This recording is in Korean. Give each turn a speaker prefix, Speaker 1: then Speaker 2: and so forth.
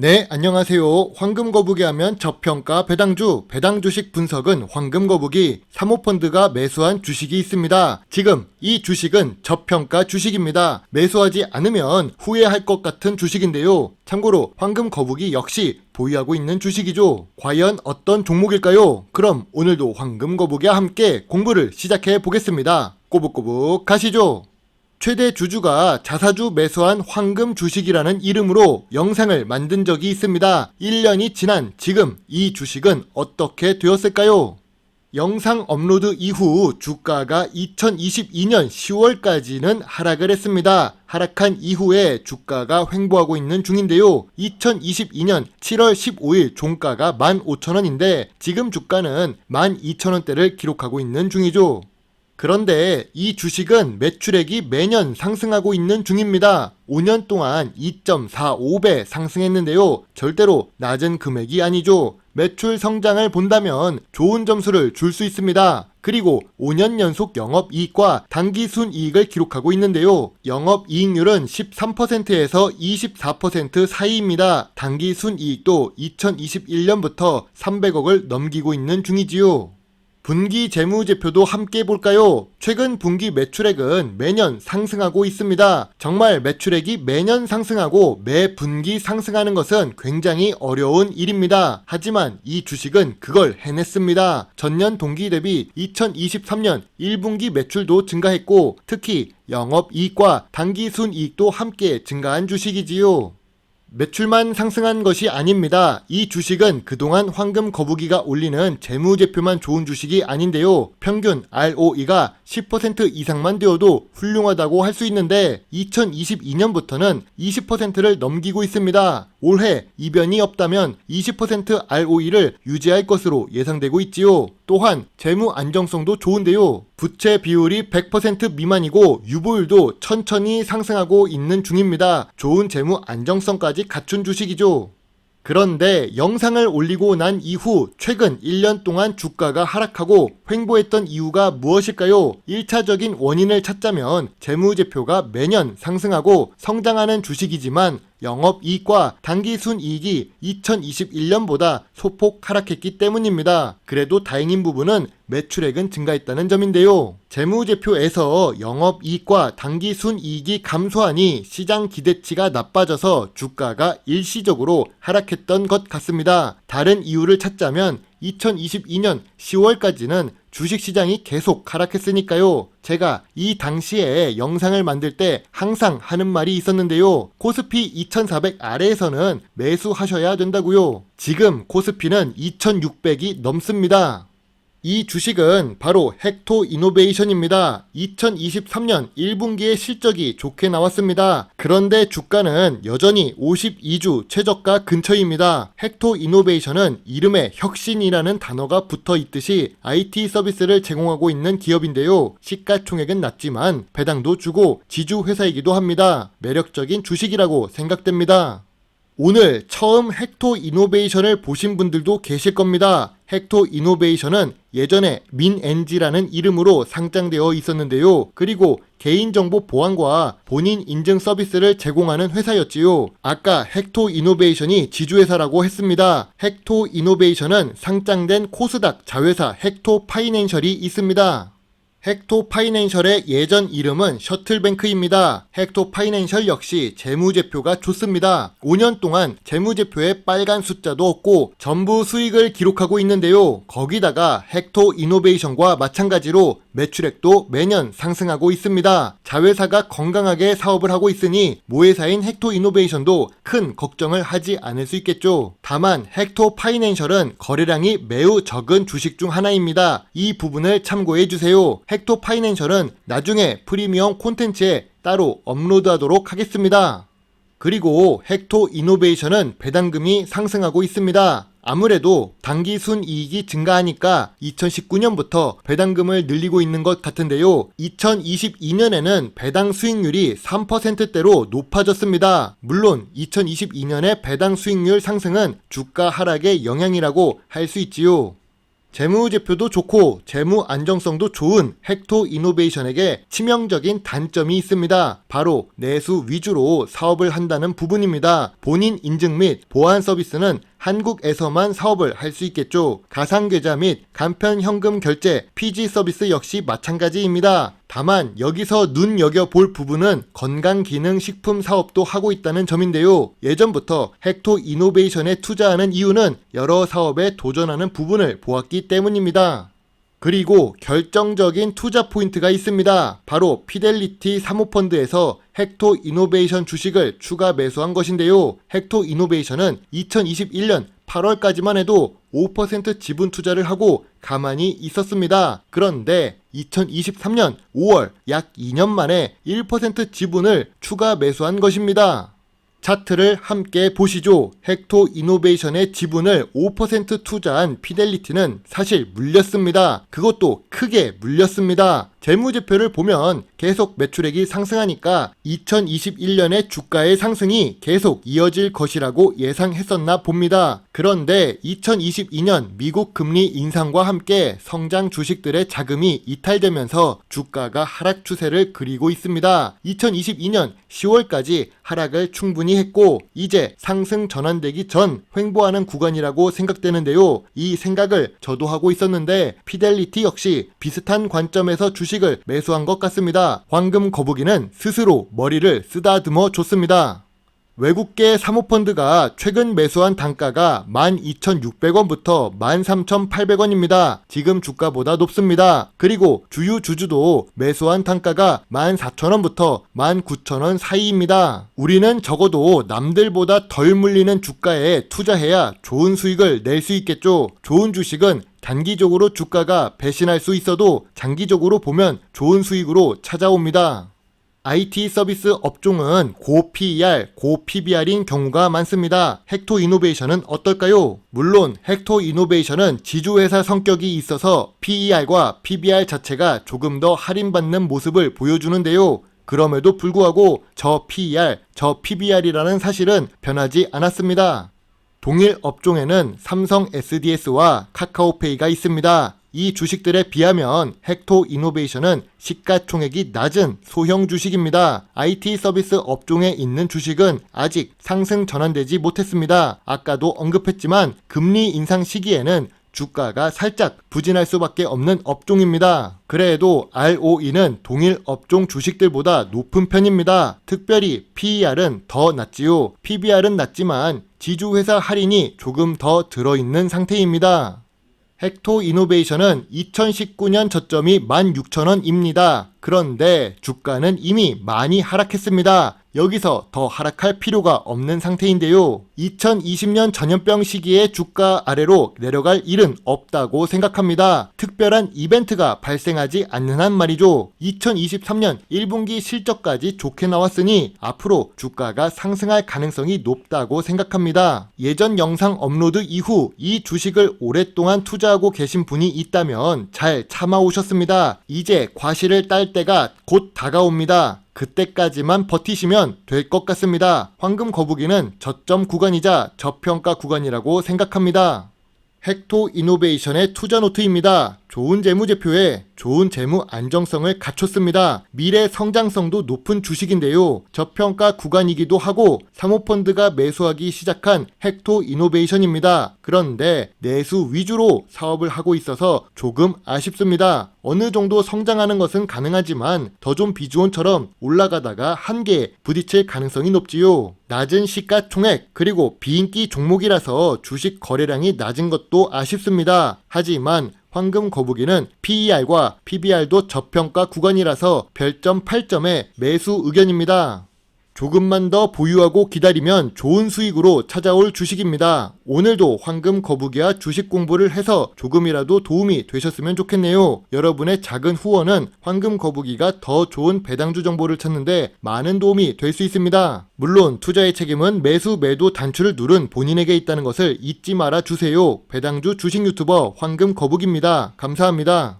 Speaker 1: 네, 안녕하세요. 황금 거북이 하면 저평가 배당주, 배당 주식 분석은 황금 거북이 사모펀드가 매수한 주식이 있습니다. 지금 이 주식은 저평가 주식입니다. 매수하지 않으면 후회할 것 같은 주식인데요. 참고로 황금 거북이 역시 보유하고 있는 주식이죠. 과연 어떤 종목일까요? 그럼 오늘도 황금 거북이와 함께 공부를 시작해 보겠습니다. 꼬북꼬북 가시죠. 최대 주주가 자사주 매수한 황금 주식이라는 이름으로 영상을 만든 적이 있습니다. 1년이 지난 지금 이 주식은 어떻게 되었을까요? 영상 업로드 이후 주가가 2022년 10월까지는 하락을 했습니다. 하락한 이후에 주가가 횡보하고 있는 중인데요. 2022년 7월 15일 종가가 15,000원인데 지금 주가는 12,000원대를 기록하고 있는 중이죠. 그런데 이 주식은 매출액이 매년 상승하고 있는 중입니다. 5년 동안 2.45배 상승했는데요. 절대로 낮은 금액이 아니죠. 매출 성장을 본다면 좋은 점수를 줄 수 있습니다. 그리고 5년 연속 영업이익과 단기 순이익을 기록하고 있는데요. 영업이익률은 13%에서 24% 사이입니다. 단기 순이익도 2021년부터 300억을 넘기고 있는 중이지요. 분기 재무제표도 함께 볼까요? 최근 분기 매출액은 매년 상승하고 있습니다. 정말 매출액이 매년 상승하고 매 분기 상승하는 것은 굉장히 어려운 일입니다. 하지만 이 주식은 그걸 해냈습니다. 전년 동기 대비 2023년 1분기 매출도 증가했고 특히 영업이익과 단기 순이익도 함께 증가한 주식이지요. 매출만 상승한 것이 아닙니다. 이 주식은 그동안 황금 거북이가 올리는 재무제표만 좋은 주식이 아닌데요. 평균 ROE가 10% 이상만 되어도 훌륭하다고 할 수 있는데 2022년부터는 20%를 넘기고 있습니다. 올해 이변이 없다면 20% ROE를 유지할 것으로 예상되고 있지요. 또한 재무 안정성도 좋은데요. 부채 비율이 100% 미만이고 유보율도 천천히 상승하고 있는 중입니다. 좋은 재무 안정성까지 갖춘 주식이죠. 그런데 영상을 올리고 난 이후 최근 1년 동안 주가가 하락하고 횡보했던 이유가 무엇일까요? 1차적인 원인을 찾자면 재무제표가 매년 상승하고 성장하는 주식이지만 영업이익과 단기순이익이 2021년보다 소폭 하락했기 때문입니다. 그래도 다행인 부분은 매출액은 증가했다는 점인데요. 재무제표에서 영업이익과 단기순이익이 감소하니 시장 기대치가 나빠져서 주가가 일시적으로 하락했던 것 같습니다. 다른 이유를 찾자면 2022년 10월까지는 주식시장이 계속 하락했으니까요. 제가 이 당시에 영상을 만들 때 항상 하는 말이 있었는데요. 코스피 2400 아래에서는 매수하셔야 된다고요. 지금 코스피는 2600이 넘습니다. 이 주식은 바로 헥토 이노베이션입니다. 2023년 1분기의 실적이 좋게 나왔습니다. 그런데 주가는 여전히 52주 최저가 근처입니다. 헥토 이노베이션은 이름에 혁신이라는 단어가 붙어 있듯이 IT 서비스를 제공하고 있는 기업인데요. 시가총액은 낮지만 배당도 주고 지주 회사이기도 합니다. 매력적인 주식이라고 생각됩니다. 오늘 처음 헥토 이노베이션을 보신 분들도 계실 겁니다. 헥토 이노베이션은 예전에 민엔지라는 이름으로 상장되어 있었는데요. 그리고 개인정보 보안과 본인 인증 서비스를 제공하는 회사였지요. 아까 헥토 이노베이션이 지주회사라고 했습니다. 헥토 이노베이션은 상장된 코스닥 자회사 헥토 파이낸셜이 있습니다. 헥토 파이낸셜의 예전 이름은 셔틀뱅크입니다. 헥토 파이낸셜 역시 재무제표가 좋습니다. 5년 동안 재무제표에 빨간 숫자도 없고 전부 수익을 기록하고 있는데요. 거기다가 헥토 이노베이션과 마찬가지로 매출액도 매년 상승하고 있습니다. 자회사가 건강하게 사업을 하고 있으니 모회사인 헥토 이노베이션도 큰 걱정을 하지 않을 수 있겠죠. 다만 헥토 파이낸셜은 거래량이 매우 적은 주식 중 하나입니다. 이 부분을 참고해 주세요. 헥토 파이낸셜은 나중에 프리미엄 콘텐츠에 따로 업로드하도록 하겠습니다. 그리고 헥토 이노베이션은 배당금이 상승하고 있습니다. 아무래도 단기 순이익이 증가하니까 2019년부터 배당금을 늘리고 있는 것 같은데요. 2022년에는 배당 수익률이 3%대로 높아졌습니다. 물론 2022년의 배당 수익률 상승은 주가 하락의 영향이라고 할 수 있지요. 재무제표도 좋고 재무 안정성도 좋은 헥토 이노베이션에게 치명적인 단점이 있습니다. 바로 내수 위주로 사업을 한다는 부분입니다. 본인 인증 및 보안 서비스는 한국에서만 사업을 할 수 있겠죠. 가상계좌 및 간편 현금 결제, PG 서비스 역시 마찬가지입니다. 다만 여기서 눈여겨 볼 부분은 건강기능식품 사업도 하고 있다는 점인데요. 예전부터 헥토 이노베이션에 투자하는 이유는 여러 사업에 도전하는 부분을 보았기 때문입니다. 그리고 결정적인 투자 포인트가 있습니다. 바로 피델리티 사모펀드에서 헥토 이노베이션 주식을 추가 매수한 것인데요. 헥토 이노베이션은 2021년 8월까지만 해도 5% 지분 투자를 하고 가만히 있었습니다. 그런데 2023년 5월 약 2년 만에 1% 지분을 추가 매수한 것입니다. 차트를 함께 보시죠. 헥토 이노베이션의 지분을 5% 투자한 피델리티는 사실 물렸습니다. 그것도 크게 물렸습니다. 재무제표를 보면 계속 매출액이 상승하니까 2021년의 주가의 상승이 계속 이어질 것이라고 예상했었나 봅니다. 그런데 2022년 미국 금리 인상과 함께 성장 주식들의 자금이 이탈되면서 주가가 하락 추세를 그리고 있습니다. 2022년 10월까지 하락을 충분히 했고 이제 상승 전환되기 전 횡보하는 구간이라고 생각되는데요. 이 생각을 저도 하고 있었는데 피델리티 역시 비슷한 관점에서 주식을 매수한 것 같습니다. 황금 거북이는 스스로 머리를 쓰다듬어 줬습니다. 외국계 사모펀드가 최근 매수한 단가가 12,600원부터 13,800원입니다. 지금 주가보다 높습니다. 그리고 주유 주주도 매수한 단가가 14,000원부터 19,000원 사이입니다. 우리는 적어도 남들보다 덜 물리는 주가에 투자해야 좋은 수익을 낼 수 있겠죠. 좋은 주식은 단기적으로 주가가 배신할 수 있어도 장기적으로 보면 좋은 수익으로 찾아옵니다. IT 서비스 업종은 고 PER, 고 PBR인 경우가 많습니다. 헥토 이노베이션은 어떨까요? 물론 헥토 이노베이션은 지주회사 성격이 있어서 PER과 PBR 자체가 조금 더 할인받는 모습을 보여주는데요. 그럼에도 불구하고 저 PER, 저 PBR이라는 사실은 변하지 않았습니다. 동일 업종에는 삼성 SDS와 카카오페이가 있습니다. 이 주식들에 비하면 헥토 이노베이션은 시가총액이 낮은 소형 주식입니다. IT 서비스 업종에 있는 주식은 아직 상승 전환되지 못했습니다. 아까도 언급했지만 금리 인상 시기에는 주가가 살짝 부진할 수밖에 없는 업종입니다. 그래도 ROE는 동일 업종 주식들보다 높은 편입니다. 특별히 PER은 더 낮지요. PBR은 낮지만 지주회사 할인이 조금 더 들어있는 상태입니다. 헥토 이노베이션은 2019년 저점이 16,000원입니다. 그런데 주가는 이미 많이 하락했습니다. 여기서 더 하락할 필요가 없는 상태인데요. 2020년 전염병 시기에 주가 아래로 내려갈 일은 없다고 생각합니다. 특별한 이벤트가 발생하지 않는 한 말이죠. 2023년 1분기 실적까지 좋게 나왔으니 앞으로 주가가 상승할 가능성이 높다고 생각합니다. 예전 영상 업로드 이후 이 주식을 오랫동안 투자하고 계신 분이 있다면 잘 참아오셨습니다. 이제 과실을 딸 때가 곧 다가옵니다. 그때까지만 버티시면 될 것 같습니다. 황금 거북이는 저점 구간이자 저평가 구간이라고 생각합니다. 헥토 이노베이션의 투자 노트입니다. 좋은 재무제표에 좋은 재무 안정성을 갖췄습니다. 미래 성장성도 높은 주식인데요. 저평가 구간이기도 하고 사모펀드가 매수하기 시작한 헥토 이노베이션입니다. 그런데 내수 위주로 사업을 하고 있어서 조금 아쉽습니다. 어느 정도 성장하는 것은 가능하지만 더 좀 비주온처럼 올라가다가 한계에 부딪힐 가능성이 높지요. 낮은 시가총액 그리고 비인기 종목이라서 주식 거래량이 낮은 것도 아쉽습니다. 하지만 황금 거북이는 PER과 PBR도 저평가 구간이라서 별점 8점의 매수 의견입니다. 조금만 더 보유하고 기다리면 좋은 수익으로 찾아올 주식입니다. 오늘도 황금 거북이와 주식 공부를 해서 조금이라도 도움이 되셨으면 좋겠네요. 여러분의 작은 후원은 황금 거북이가 더 좋은 배당주 정보를 찾는데 많은 도움이 될 수 있습니다. 물론 투자의 책임은 매수 매도 단추를 누른 본인에게 있다는 것을 잊지 말아 주세요. 배당주 주식 유튜버 황금 거북입니다. 감사합니다.